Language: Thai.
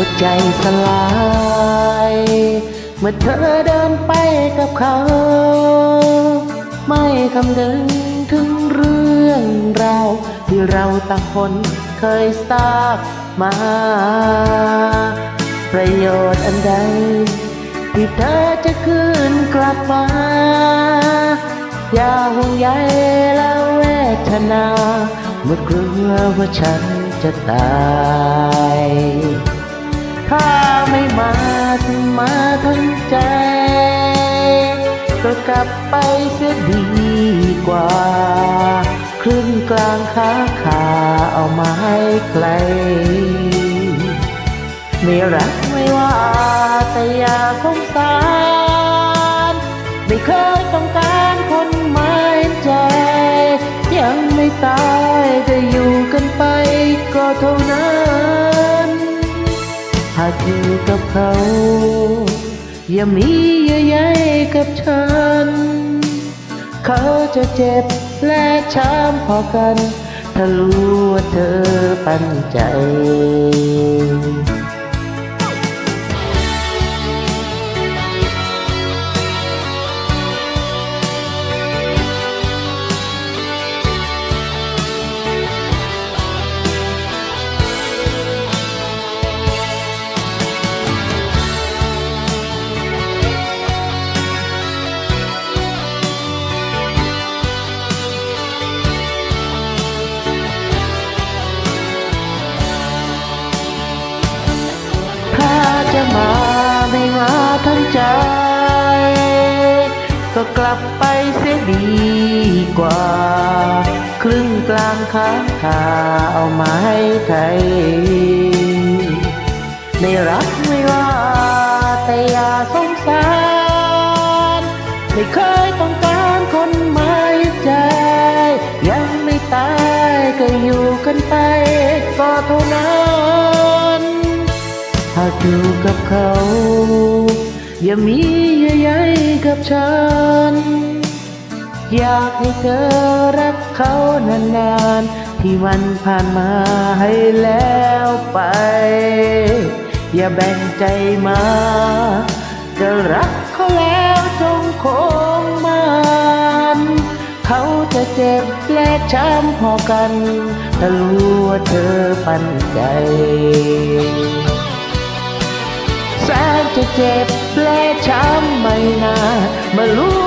หัวใจสลาย เมื่อเธอเดินไปกับเขา ไม่คำนึงถึงเรื่องราวที่เราต่างคนเคยทราบมา ประโยชน์อันใด ที่เธอจะคืนกลับมา อย่าห่วงใยและเวทนา เมื่อกลัวว่าฉันจะตาย มาทั้งใจ ก็กลับไปเสียดีกว่า ครึ่งกลางขาขาเอามาให้ไกล ไม่รักไม่ว่าแต่อย่าสงสารไม่เคยต้องการคนหมายใจ ยังไม่ตาย อยู่กับเขา อย่ามีเยื่อใยกับฉัน เขาจะเจ็บและช้ำพอกัน ถ้ารู้ว่าเธอปันใจ ลับไปเสียดีกว่า ครึ่งกลางค้างคาเอามาให้ใครไม่รักไม่ว่าแต่อย่าสงสาร ไม่เคยต้องการคนหมายใจ ยังไม่ตายก็อยู่กันไปก็เท่านั้น หากอยู่กับเขา อย่ามีเยื่อใยกับฉัน อยากให้เธอรักเขานานๆ ที่วันผ่านมาให้แล้วไป อย่าแบ่งใจมา จะรักเขาแล้วจงคงมันเขาจะเจ็บและช้ำพอกันถ้ารู้ว่าเธอปันใจแสนจะเจ็บ แผลช้ำไม่นานมารู้